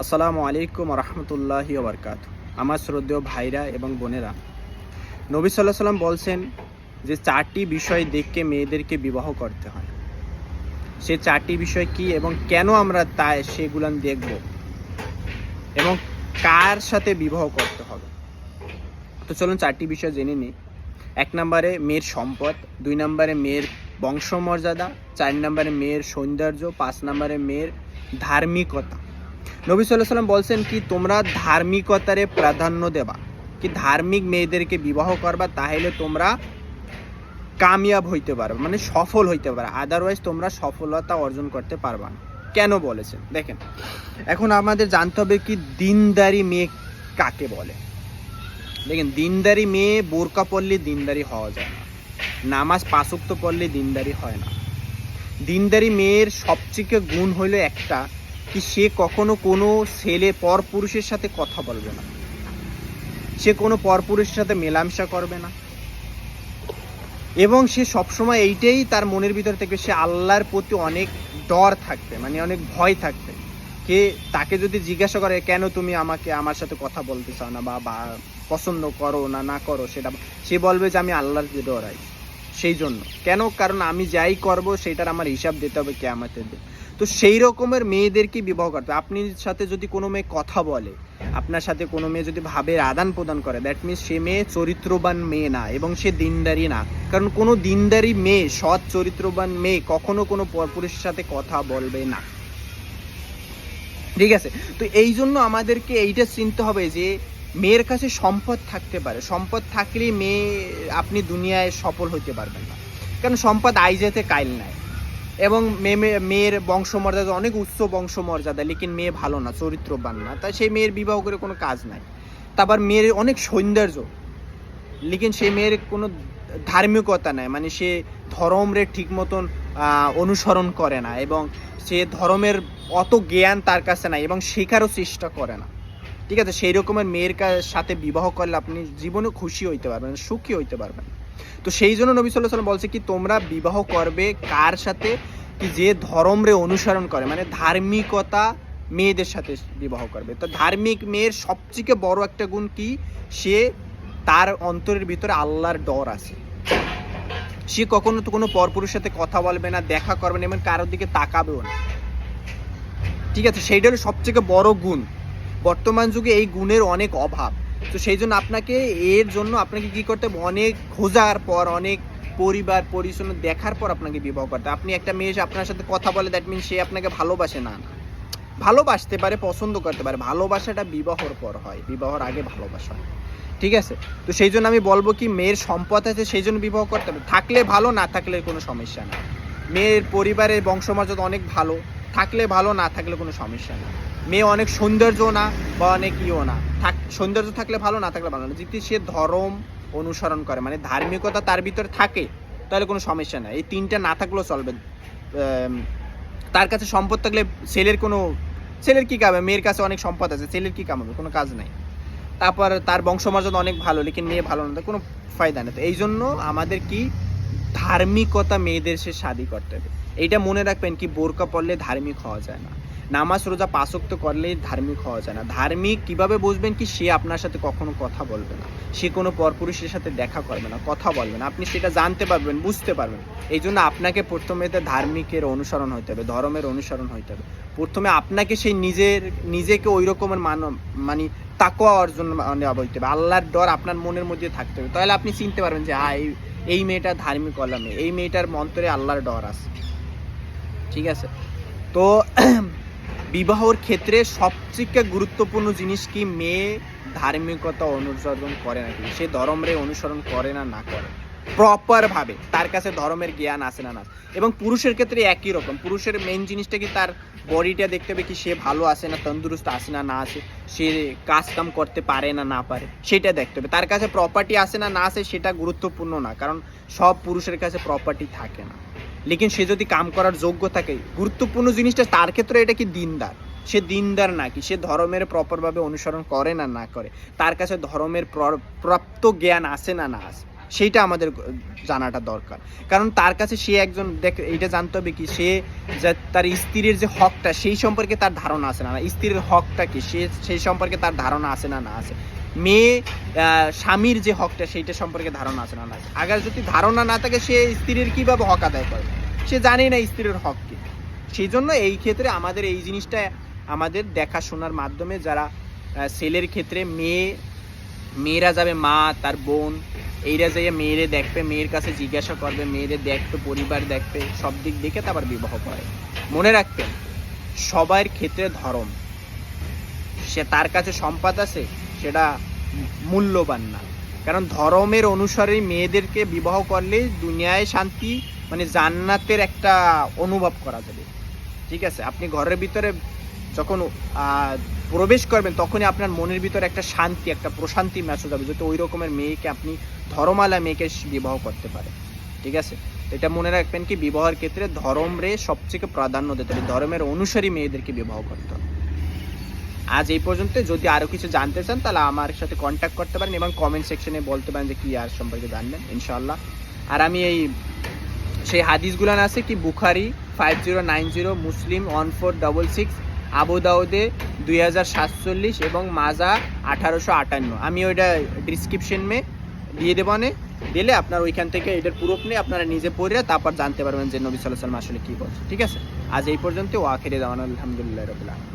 আসসালামু আলাইকুম রহমতুল্লাহি ওবরকাত আমার শ্রদ্ধেয় ভাইরা এবং বোনেরা, নবী সাল্লাহ সাল্লাম বলছেন যে চারটি বিষয় দেখকে মেয়েদেরকে বিবাহ করতে হয়। সে চারটি বিষয় কি এবং কেন আমরা তাই সেগুলান দেখব এবং কার সাথে বিবাহ করতে হবে। তো চলুন চারটি বিষয় জেনে নিই। এক নম্বরে মেয়ের সম্পদ, দুই নম্বরে মেয়ের বংশমর্যাদা, চার নম্বরে মেয়ের সৌন্দর্য, পাঁচ নম্বরে মেয়ের ধার্মিকতা। নবী সাল্লাহ সাল্লাম বলছেন কি, তোমরা ধার্মিকতারে প্রাধান্য দেবা। কি ধার্মিক মেয়েদেরকে বিবাহ করবা, তাহলে তোমরা কামিয়াব হইতে পারবে মানে সফল হইতে পারবে। আদারওয়াইজ তোমরা সফলতা অর্জন করতে পারবা না। কেন বলেছেন? দেখেন, এখন আমাদের জানতে হবে কি, দিনদারি মেয়ে কাকে বলে? দেখেন, দিনদারি মেয়ে বোরকা পড়লে দিনদারি হওয়া যায় না। নামাজ পাঁচক্ত পড়লে দিনদারি হয় না। দিনদারি মেয়ের সবচেয়ে গুণ হইল একটা কি সে কখনো কোনো ছেলে পরপুরুষের সাথে কথা বলবে না? সে কোনো পরপুরুষের সাথে মেলামেশা করবে না? এবং সে সবসময় এইটাই তার মনের ভিতর থেকে সে আল্লাহর প্রতি অনেক ডর থাকবে মানে অনেক ভয় থাকবে কে তাকে যদি জিজ্ঞাসা করে, কেন তুমি আমাকে, আমার সাথে কথা বলতে চাও না বা পছন্দ করো না না করো? সেটা সে বলবে যে, আমি আল্লাহর ডরাই সেই জন্য। কেন? কারণ আমি যাই করব, সেটার আমার হিসাব দিতে হবে কে আমাকে তো সেই রকমের মেয়েদেরকে বিবাহ করতে। আপনি সাথে যদি কোনো মেয়ে কথা বলে, আপনার সাথে কোনো মেয়ে যদি ভাবের আদান প্রদান করে দ্যাট মিনস সে মেয়ে চরিত্রবান মেয়ে না এবং সে দিনদারি না। কারণ কোনো দিনদারি মেয়ে, সৎ চরিত্রবান মেয়ে কখনো কোনো পরপুরুষের সাথে কথা বলবে না। ঠিক আছে? তো এই জন্য আমাদেরকে এইটা চিনতে হবে যে মেয়ের কাছে সম্পদ থাকতে পারে। সম্পদ থাকলেই মেয়ে, আপনি দুনিয়ায় সফল হইতে পারবেন না। কারণ সম্পদ আইজেতে কাইল নাই। এবং মেয়ে- মেয়ের বংশমর্যাদা অনেক উচ্চ বংশমর্যাদা, লেকিন মেয়ে ভালো না, চরিত্রবান না। তাই সেই মেয়ের বিবাহ করে কোনো কাজ নাই। তারপর মেয়ের অনেক সৌন্দর্য। লেকিন সেই মেয়ের কোনো ধার্মিকতা নাই। মানে সে ধর্মরে ঠিক মতন অনুসরণ করে না। এবং সে ধর্মের অত জ্ঞান তার কাছে নাই এবং শেখারও চেষ্টা করে না। ঠিক আছে, সেই রকমের মেয়ের সাথে বিবাহ করলে আপনি জীবনে খুশি হইতে পারবেন, সুখী হইতে পারবেন। তো সেই জন্য নবী সাল্লাহ সাল্লাম বলছে কি, তোমরা বিবাহ করবে কার সাথে? কি যে ধর্মরে অনুসরণ করে মানে ধার্মিকতা মেয়েদের সাথে বিবাহ করবে। তো ধার্মিক মেয়ের সবথেকে বড় একটা গুণ কি? সে তার অন্তরের ভিতরে আল্লাহর ডর আছে। সে কখনো তো কোনো পরপুরুষের সাথে কথা বলবে না, দেখা করবে না এবং কারোর দিকে তাকাবেও না। ঠিক আছে, সেইটা হলো সবথেকে বড় গুণ। বর্তমান যুগে এই গুণের অনেক অভাব। তো সেই জন্য আপনাকে এর জন্য আপনাকে কি করতে হবে? অনেক খোঁজার পর, অনেক পরিবার পরিচ্ছন্ন দেখার পর আপনাকে বিবাহ করতে আপনি একটা মেয়ে আপনার সাথে কথা বলে দ্যাট মিন সে আপনাকে ভালোবাসে না। না ভালোবাসতে পারে, পছন্দ করতে পারে, ভালোবাসাটা বিবাহর পর হয়। বিবাহর আগে ভালোবাসা। ঠিক আছে? তো সেই জন্য আমি বলব কি, মেয়ের সম্পদ আছে, সেই জন্য বিবাহ করতে হবে। থাকলে ভালো, না থাকলে কোনো সমস্যা না মেয়ের পরিবারের বংশমর্যাদা অনেক ভালো। থাকলে ভালো, না থাকলে কোনো সমস্যা না মেয়ে অনেক সৌন্দর্য না বা অনেক ইও না। থাক, সৌন্দর্য থাকলে ভালো, না থাকলে ভালো না। যদি সে ধর্ম অনুসরণ করে মানে ধার্মিকতা তার ভিতরে থাকে, তাহলে কোনো সমস্যা নাই। এই তিনটা না থাকলেও চলবে। তার কাছে সম্পদ থাকলে ছেলের কোনো, ছেলের কি কামাবে মেয়ের কাছে অনেক সম্পদ আছে, ছেলের কি কামাবে কোনো কাজ নাই। তারপর তার বংশমর্যাদা অনেক ভালো, লেকিন মেয়ে ভালো না কোনো ফায়দা নেই। তো এই জন্য আমাদের কি? ধার্মিকতা মেয়েদের সে শাদি করতে হবে। এইটা মনে রাখবেন কি, বোরকা পড়লে ধার্মিক হওয়া যায় না। নামাজ রোজা পাশক্ত করলে ধার্মিক হওয়া যায় না। ধার্মিক কীভাবে বুঝবেন কি সে আপনার সাথে কখনো কথা বলবে না। সে কোনো পরপুরুষের সাথে দেখা করবে না, কথা বলবে না। আপনি সেটা জানতে পারবেন, বুঝতে পারবেন। এই জন্য আপনাকে প্রথমে ধার্মিকের অনুসরণ হইতে হবে, ধর্মের অনুসরণ হইতে হবে। প্রথমে আপনাকে সেই নিজের, নিজেকে ওই রকমের মান মানে তাকোয়া অর্জন মানে হইতে হবে। আল্লাহর ডর আপনার মনের মধ্যে থাকতে হবে। তাহলে আপনি চিনতে পারবেন যে হ্যাঁ এই মেয়েটা ধার্মিক হলাম এই মেয়েটার মন্তরে আল্লাহর ডর আছে। ঠিক আছে? তো বিবাহর ক্ষেত্রে সবথেকে গুরুত্বপূর্ণ জিনিস কি মেয়ে ধার্মিকতা অনুসরণ করে নাকি সে ধর্মরে অনুসরণ করে না না করে। প্রপার ভাবে। তার কাছে ধর্মের জ্ঞান আসে না না এবং পুরুষের ক্ষেত্রে একই রকম। পুরুষের মেন জিনিসটা কি তার বডিটা দেখতে হবে কি সে ভালো আসে না, তন্দুরুস্ত আসে না না আছে। সে কাজ কাম করতে পারে না না পারে। সেটা দেখতে হবে। তার কাছে প্রপার্টি আসে না না আছে, সেটা গুরুত্বপূর্ণ না। কারণ সব পুরুষের কাছে প্রপার্টি থাকে না। লেকিন সে যদি কাম করার যোগ্য থাকে, গুরুত্বপূর্ণ জিনিসটা তার ক্ষেত্রে এটা কি দিনদার? সে দিনদার নাকি সে ধর্মের প্রপারভাবে অনুসরণ করে না না করে। তার কাছে ধর্মের প্র- প্রাপ্ত জ্ঞান আছে না না আছে? সেইটা আমাদের জানাটা দরকার। কারণ তার কাছে সে একজন, দেখ, এইটা জানতে হবে কি? সে তার স্ত্রীর যে হকটা, সেই সম্পর্কে তার ধারণা আছে না না? স্ত্রীর হকটা কি? সে সেই সম্পর্কে তার ধারণা আছে না না আছে? মেয়ে স্বামীর যে হকটা সেইটা সম্পর্কে ধারণা আছে না আগে যদি ধারণা না থাকে, সে স্ত্রীর কীভাবে হক আদায় করে? সে জানে না স্ত্রীর হক কি। সেই জন্য এই ক্ষেত্রে আমাদের এই জিনিসটা আমাদের দেখাশোনার মাধ্যমে যারা ছেলের ক্ষেত্রে মেয়ে, মেয়েরা যাবে মা, তার বোন, এইরা যাইয়া মেয়েরে দেখবে, মেয়ের কাছে জিজ্ঞাসা করবে মেয়েরে দেখবে, পরিবার দেখবে, সব দিক দেখে তারপর বিবাহ করে মনে রাখবেন, সবার ক্ষেত্রে ধর্ম, সে তার কাছে সম্পদ আছে সেটা মূল্যবান না। কারণ ধর্মের অনুসারে মেয়েদেরকে বিবাহ করলে দুনিয়ায় শান্তি মানে জান্নাতের একটা অনুভব করা যাবে। ঠিক আছে? আপনি ঘরের ভিতরে যখন প্রবেশ করবেন, তখনই আপনার মনের ভিতরে একটা শান্তি, একটা প্রশান্তি ম্যাচ যাবে যাতে ওই রকমের মেয়েকে আপনি ধর্মালা মেয়েকে বিবাহ করতে পারে ঠিক আছে? এটা মনে রাখবেন কি, বিবাহের ক্ষেত্রে ধর্মরে সবথেকে প্রাধান্য দিতে হবে। ধর্মের অনুসারী মেয়েদেরকে বিবাহ করতে হবে। আজ এই পর্যন্ত। যদি আরও কিছু জানতে চান, তাহলে আমার সাথে কন্ট্যাক্ট করতে পারেন এবং কমেন্ট সেকশনে বলতে পারেন যে কি আর সম্পর্কে জানবেন ইনশাল্লাহ আর আমি এই, সেই হাদিসগুলো আছে কি, Bukhari five zero nine zero Muslim one four double six Abu দাউদে দুই হাজার সাতচল্লিশ এবং মাজা আঠারোশো আটান্ন। আমি ওইটা ডিসক্রিপশন মে দিয়ে দেবো দিলে আপনার ওইখান থেকে এটার প্রুফ নিয়ে আপনারা নিজে পড়ে তারপর জানতে পারবেন যে নবী সাল্লাহ সাল্লাম আসলে কী বলছে ঠিক আছে? আজ এই পর্যন্ত। ও আখেরে দেওয়ান আলহামদুলিল্লাহ রবিল্লা